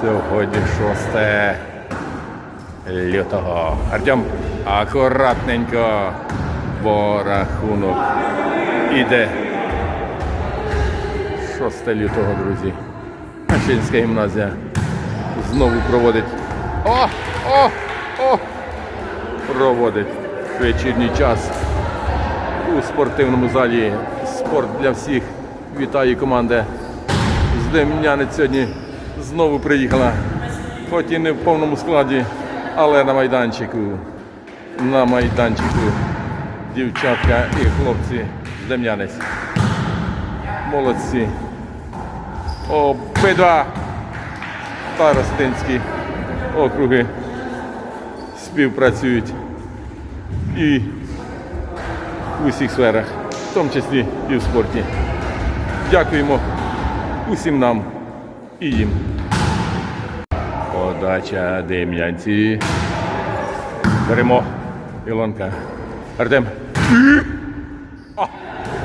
Сьогодні 6 лютого. Артем, акуратненько, бо рахунок іде. 6 лютого, друзі. Мачинська гімназія знову проводить. О! О! О! Проводить вечірній час у спортивному залі. Спорт для всіх. Вітаю команда з Дем'янець сьогодні знову приїхала. Хоч і не в повному складі, але на майданчику. На майданчику дівчатка і хлопці з. Молодці. Обидва старостинські округи співпрацюють і в усіх сферах, в тому числі і в спорті. Дякуємо усім нам і їм. Подача Дем'янці. Беремо Ілонка. Артем.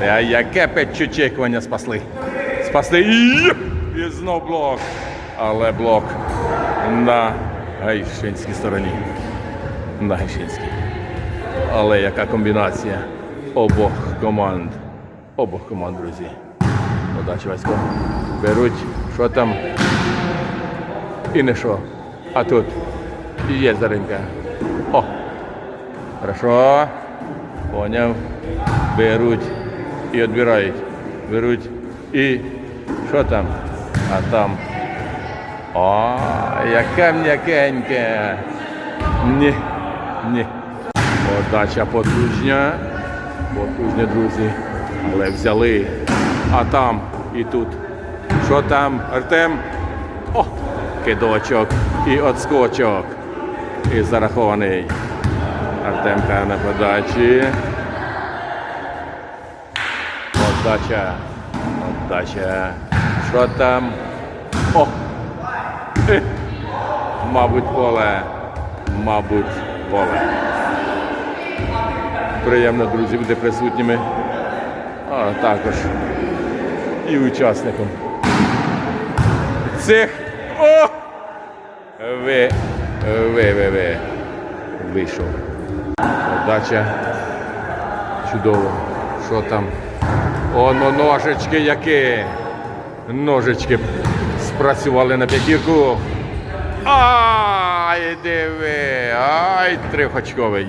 А яке печучекування спасли. Спасли. І, і знов блок. Але блок на гайшинській стороні. На гайшинській. Але яка комбінація обох команд. Обох команд, друзі. Подача Васько. Беруть, що там. І не що. А тут є заринка. О! Хорошо. Поняв. Беруть і відбирають. Беруть і що там? А там. О, яке м'якеньке. Ні. Ні. Подача потужня. Потужня, друзі. Але взяли. А там і тут. Що там, Артем? О! Кидочок і отскочок. І зарахований. Артемка на подачі. Подача. Подача. Що там? О! Е. Мабуть, поле. Мабуть, поле. Приємно, друзі, бути присутніми. А також і учасником. Цих. О! Ви. Ви, ви, ви. Вийшов. Подача. Чудово. Що там? Оно ножички які. Ножички спрацювали на п'ятірку. Ай, диви! Ай, трьохочковий.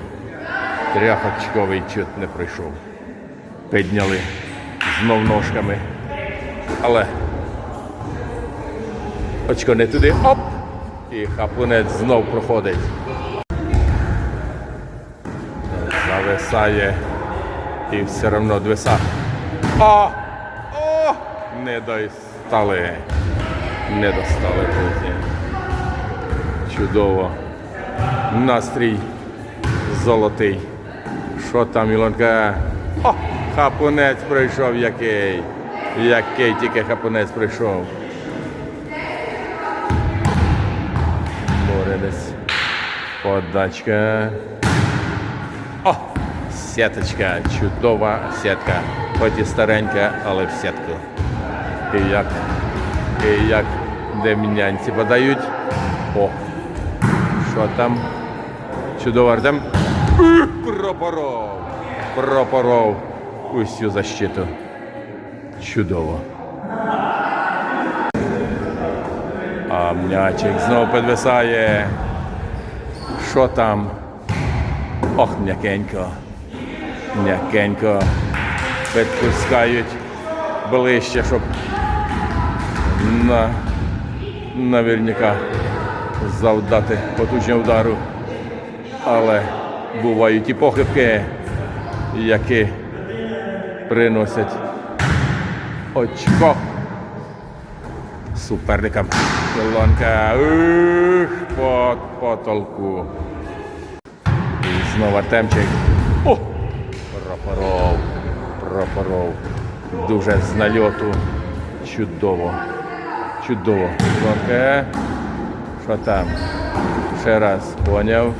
Трьохочковий чуть не пройшов. Підняли знов ножками. Але очко не туди. Оп! І хапунець знов проходить. Зависає. І все одно двиса. О! О! Не достали. Не достали, друзі. Чудово. Настрій золотий. Що там, Ілонка? О! Хапунець прийшов який. Який тільки хапунець прийшов. Борелес. Подачка. О! Сіточка. Чудова сітка. Хоч і старенька, але в сітку. І як, і як дем'янці подають. О! Що там? Чудово, Артем. Пропоров. Пропоров усю защиту. Чудово. А м'ячик знову підвисає. Що там? Ох, м'якенько. М'якенько. Підпускають ближче, щоб на, наверняка завдати потужного удару. Але бувають і похибки, які приносять очко суперникам. Колонка по потолку. І знову Артемчик. О! Пропоров. Пропоров. Дуже з нальоту. Чудово. Чудово. Колонка. Що там? Ще раз. Поняв.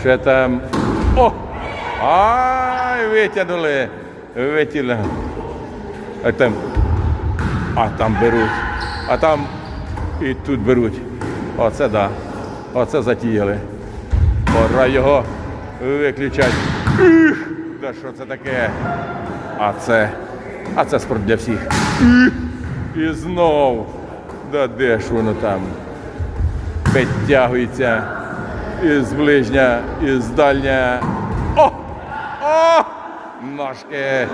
Ще там. О! Ай, витягнули. Витягнули. А там. А там беруть. А там І тут беруть. Оце да. Оце затіяли. Пора його виключати. Ух! Да що це таке? А це. А це спорт для всіх. Ух! І знов. Да де ж воно там? Підтягується із ближня, із дальня. О! О! Ножки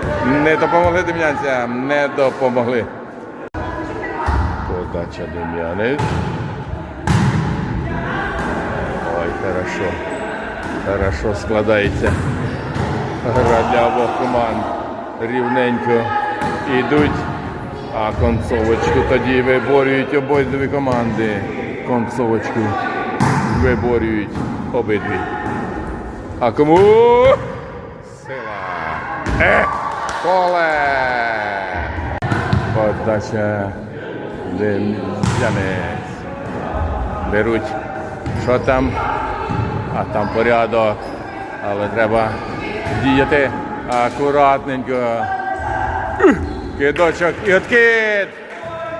не допомогли дем'янцям, не допомогли. Подача Дем'янець. Ой, хорошо. Хорошо складається. Гра для обох команд. Рівненько йдуть. А концовочку тоді виборюють обидві команди. Концовочку виборюють обидві. А кому? Сила. Е! Поле! Подача Дем'янець. Беруть. Що там? А там порядок. Але треба діяти акуратненько. Кидочок і откид.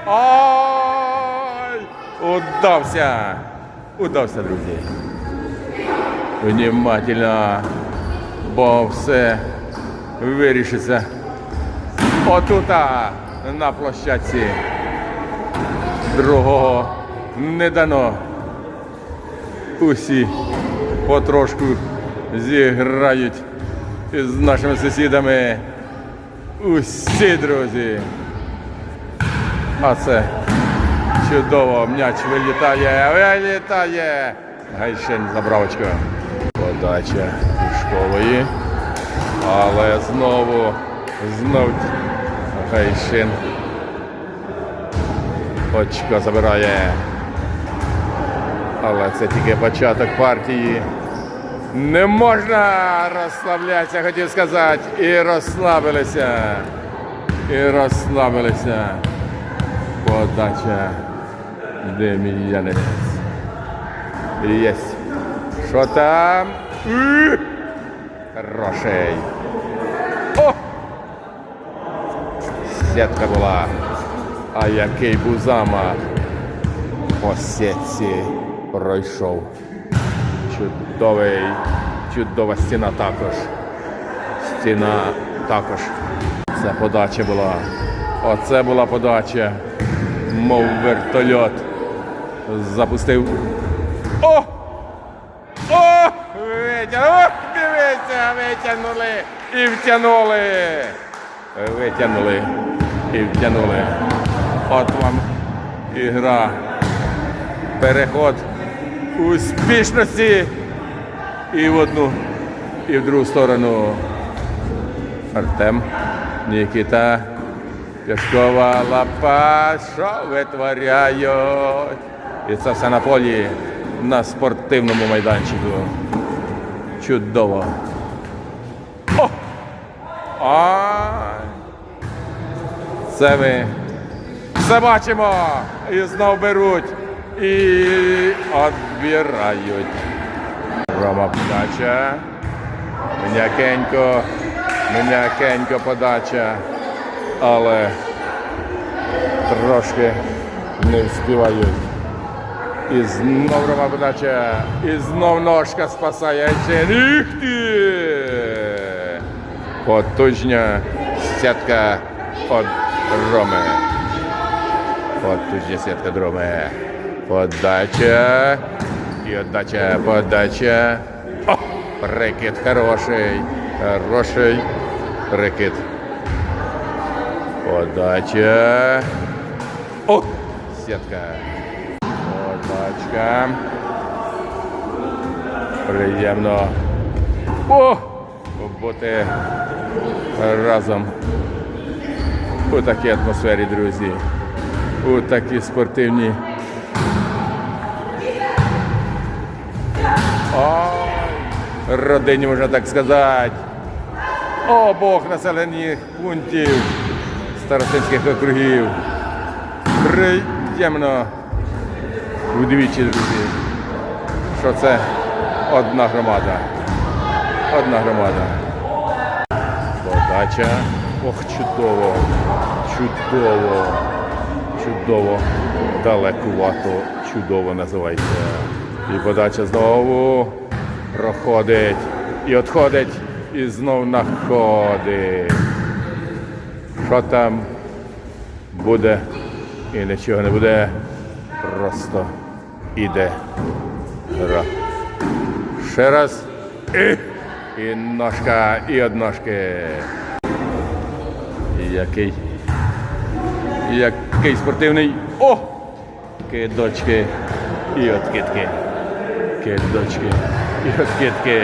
Ой! Удався! Удався, друзі. Внимательно, бо все вирішиться. Отута на площадці. Другого не дано. Усі потрошку зіграють із нашими сусідами. Усі друзі. А це чудово. М'яч вилітає, вилітає. Гайшин забрав очко. Подача Пішкової. Але знову, знов Гайшин. Очко забирає. Але це тільки початок партії. Не можна розслаблятися, хотів сказати. І розслабилися. І розслабилися. Подача Дем'янець. Єсть. Що там? Хороший. О! Сітка була. А який був замах. По сітці пройшов. Чудовий, чудова стіна також. Стіна також. Це подача була. Оце була подача. Мов вертольот. Запустив. О! О! Витягнули! Дивіться, витягнули і втягнули. Витягнули і втягнули. От вам ігра. Переход успішності і в одну, і в другу сторону. Артем, Нікіта, Пяшкова лапа, що витворяють. І це все на полі на спортивному майданчику. Чудово. О! Ай! Це ми все бачимо. І знов беруть. І відбирають. Рома подача. М'якенько. М'якенько подача. Але трошки не встигають. І знов Рома подача. І знов ножка спасає. Ух ти! Потужня сітка від Роми. Потужня сітка від Роми. Подача. І отдача, подача. О! Рекет хороший. Хороший рекет. Подача. О! Сітка. Подачка. Приємно. О! Бути разом у такій атмосфері, друзі. У такій спортивній. Ой, родині, можна так сказати. Обох населених пунктів старостинських округів. Приємно вдвічі, друзі, що це одна громада. Одна громада. Подача. Ох, чудово. Чудово. Чудово, далекувато, чудово називається. І подача знову проходить і відходить, і знов находить. Що там буде і нічого не буде. Просто іде гра. Ще раз. І, і ножка, і одножки. Який. Який спортивний. О! Кидочки і откидки. Кидочки і откидки.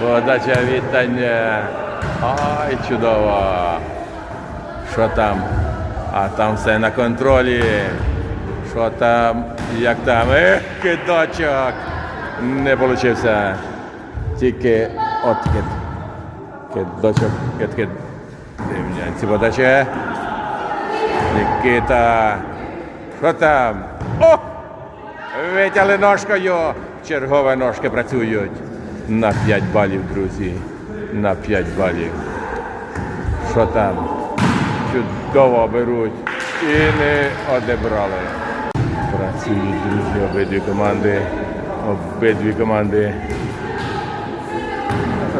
Подача вітання. Ай, чудово. Що там? А там все на контролі. Що там? Як там? Ех, кидочок. Не вийшло. Тільки откид. Кидочок, кидкид. Рівнянці подача. Никита. Що там? О! Витягли ножкою. Чергові ножки працюють. На 5 балів, друзі. На 5 балів. Що там? Чудово беруть. І не одебрали. Працюють, друзі, обидві команди. Обидві команди.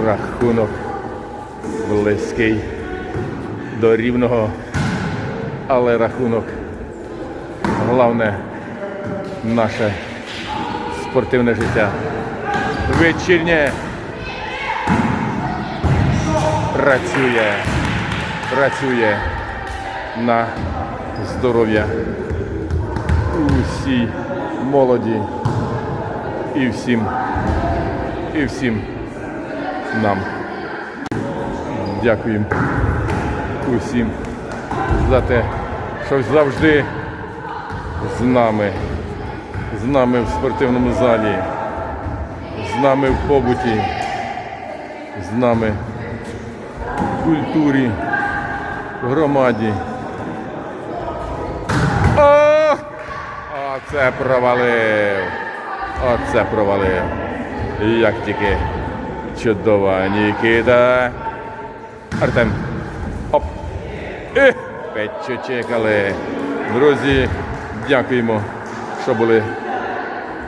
Рахунок близький до рівного, але рахунок головне наше спортивне життя. Вечірнє працює, працює на здоров'я усій молоді і всім, і всім нам. Дякуємо усім за те, що завжди з нами, з нами в спортивному залі, з нами в побуті, з нами в культурі, в громаді. Оце провалив. Оце провалив. Як тільки чудова Нікіта. Артем. Оп. І чекали. Друзі, дякуємо, що були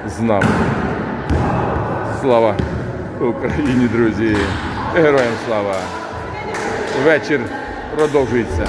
з нами. Слава Україні, друзі! Героям слава! Вечір продовжується.